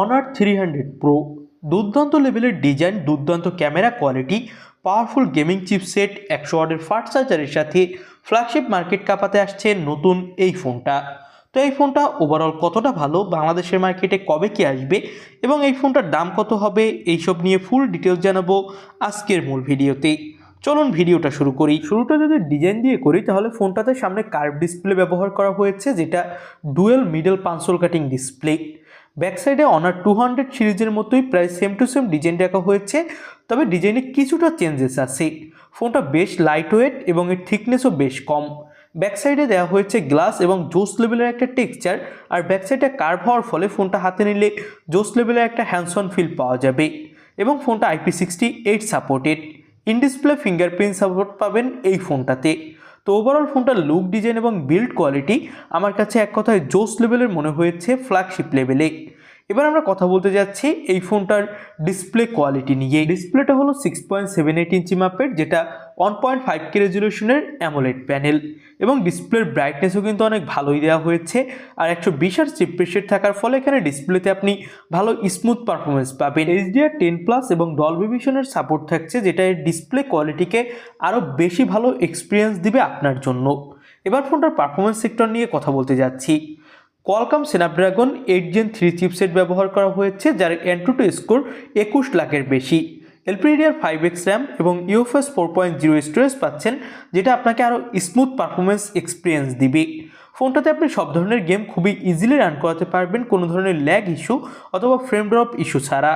Honour three hundred pro দুর্দান্ত লেভেলের design দুর্দান্ত camera quality powerful gaming chipset একশো ওয়ার্ডের ফাস্ট চার্জারের সাথে ফ্ল্যাগশিপ মার্কেট কাপাতে আসছে নতুন এই ফোনটা। তো এই ফোনটা ওভারঅল কতটা ভালো, বাংলাদেশের মার্কেটে কবে কি আসবে এবং এই ফোনটার দাম কত হবে, এইসব নিয়ে ফুল ডিটেলস জানাব আজকের মূল ভিডিওতে। চলুন ভিডিওটা শুরু করি। শুরুটা যদি ডিজাইন দিয়ে করি, তাহলে ফোনটাতে সামনে কার্ভ ডিসপ্লে ব্যবহার করা হয়েছে, যেটা dual middle punch hole cutting display back সাইডে অনার টু হান্ড্রেড সিরিজের মতোই প্রায় সেম টু সেম ডিজাইন রাখা হয়েছে, তবে ডিজাইনে কিছুটা চেঞ্জেস আছে। ফোনটা বেশ লাইট ওয়েট এবং এর থিকনেসও বেশ কম। ব্যাক সাইডে দেওয়া হয়েছে গ্লাস এবং জোস লেভেলের একটা টেক্সচার আর ব্যাক সাইডে কার্ভ হওয়ার ফলে ফোনটা হাতে নিলে জোস লেভেলের একটা হ্যান্ডসন ফিল পাওয়া যাবে। এবং ফোনটা IP sixty eight supported in display fingerprint support পাবেন এই ফোনটাতে। তো ওভারঅল ফোনটার লুক ডিজাইন এবং বিল্ড কোয়ালিটি আমার কাছে এক কথায় জোস লেভেলের মনে হয়েছে ফ্ল্যাগশিপ লেভেলে এবার আমরা কথা বলতে যাচ্ছি এই ফোনটার ডিসপ্লে কোয়ালিটি নিয়ে। ডিসপ্লেটা হলো six point seven eight inch মাপের, যেটা ওয়ান পয়েন্ট ফাইভ কে রেজলিউশনের অ্যামোলেড প্যানেল এবং ডিসপ্লের ব্রাইটনেসও কিন্তু অনেক ভালোই দেওয়া হয়েছে। আর একশো বিশ আর চিপ্রেশেট থাকার ফলে এখানে ডিসপ্লেতে আপনি ভালো স্মুথ পারফরমেন্স পাবেন। এইচডিআর টেন প্লাস এবং ডলবি ভিশনের সাপোর্ট থাকছে, যেটা এর ডিসপ্লে কোয়ালিটিকে আরও বেশি ভালো এক্সপিরিয়েন্স দিবে আপনার জন্য। এবার ফোনটার পারফরমেন্স সেক্টর নিয়ে কথা বলতে যাচ্ছি। Qualcomm Snapdragon eight gen three chipset ব্যবহার করা হয়েছে, যার টু স্কোর একুশ লাখের বেশি। এলপিডিআর ফাইভ এক্স র্যাম এবং UFS four point zero storage পাচ্ছেন, যেটা আপনাকে আরও স্মুথ পারফরমেন্স এক্সপিরিয়েন্স দিবে। ফোনটাতে আপনি সব ধরনের গেম খুবই ইজিলি রান করাতে পারবেন, কোনো ধরনের ল্যাগ ইস্যু অথবা ফ্রেম ড্রপ ইস্যু ছাড়া।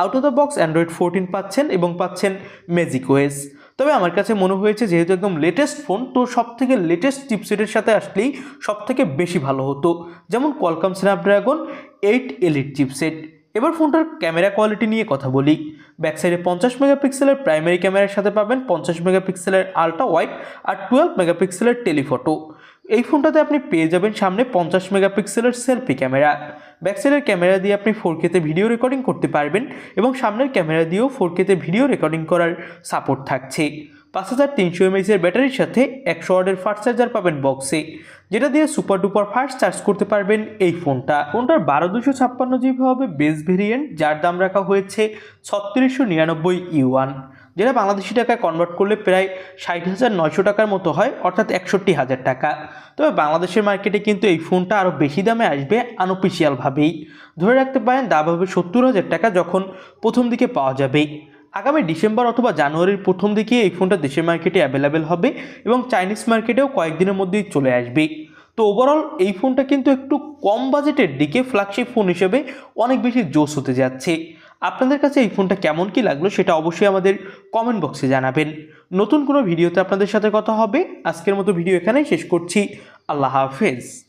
Out of the box Android fourteen পাচ্ছেন এবং পাচ্ছেন ম্যাজিক ওয়েস তবে আমার কাছে মনে হয়েছে, যেহেতু একদম লেটেস্ট ফোন তো সব থেকে লেটেস্ট চিপসেটের সাথে আসলেই সব থেকে বেশি ভালো হতো। যেমন Qualcomm Snapdragon eight elite chipset এবার ফোনটার ক্যামেরা কোয়ালিটি নিয়ে কথা বলি। ব্যাক সাইডে পঞ্চাশ মেগাপিক্সেলের প্রাইমারি ক্যামেরার সাথে পাবেন পঞ্চাশ মেগাপিক্সেলের আলট্রা ওয়াইড আর টুয়েলভ মেগাপিক্সেলের টেলিফটো এই ফোনটাতে আপনি পেয়ে যাবেন সামনে পঞ্চাশ মেগাপিক্সেলের সেলফি ক্যামেরা ব্যাক সাইডের ক্যামেরা দিয়ে আপনি ফোর কেতে ভিডিও রেকর্ডিং করতে পারবেন এবং সামনের ক্যামেরা দিয়েও ফোর কেতে ভিডিও রেকর্ডিং করার সাপোর্ট থাকছে। পাঁচ হাজার তিনশো এমএইচের ব্যাটারির সাথে একশো ওয়ার্ডের ফাস্ট চার্জার পাবেন বক্সে, যেটা দিয়ে সুপার ডুপার ফাস্ট চার্জ করতে পারবেন এই ফোনটা। ফোনটার বারো দুশো ছাপ্পান্ন জিবি হবে বেস ভেরিয়েন্ট, যার দাম রাখা হয়েছে ছত্রিশশো নিরানব্বই ইউয়ান, যেটা বাংলাদেশি টাকায় কনভার্ট করলে প্রায় ষাট হাজার নয়শো টাকার মতো হয়, অর্থাৎ একষট্টি হাজার টাকা। তবে বাংলাদেশের মার্কেটে কিন্তু এই ফোনটা আরও বেশি দামে আসবে আনঅফিসিয়ালভাবেই ধরে রাখতে পারেন দাম হবে সত্তর হাজার টাকা যখন প্রথম দিকে পাওয়া যাবে। আগামী ডিসেম্বর অথবা জানুয়ারির প্রথম দিকে এই ফোনটা দেশের মার্কেটে অ্যাভেলেবেল হবে এবং চাইনিজ মার্কেটেও কয়েকদিনের মধ্যেই চলে আসবে। তো ওভারঅল এই ফোনটা কিন্তু একটু কম বাজেটের দিকে ফ্ল্যাগশিপ ফোন হিসেবে অনেক বেশি জোশ হতে যাচ্ছে। আপনাদের কাছে এই ফোনটা কেমন কি লাগল সেটা অবশ্যই আমাদের কমেন্ট বক্সে জানাবেন। নতুন কোনো ভিডিওতে আপনাদের সাথে কথা হবে। আজকের মতো ভিডিও এখানেই শেষ করছি। আল্লাহ হাফেজ।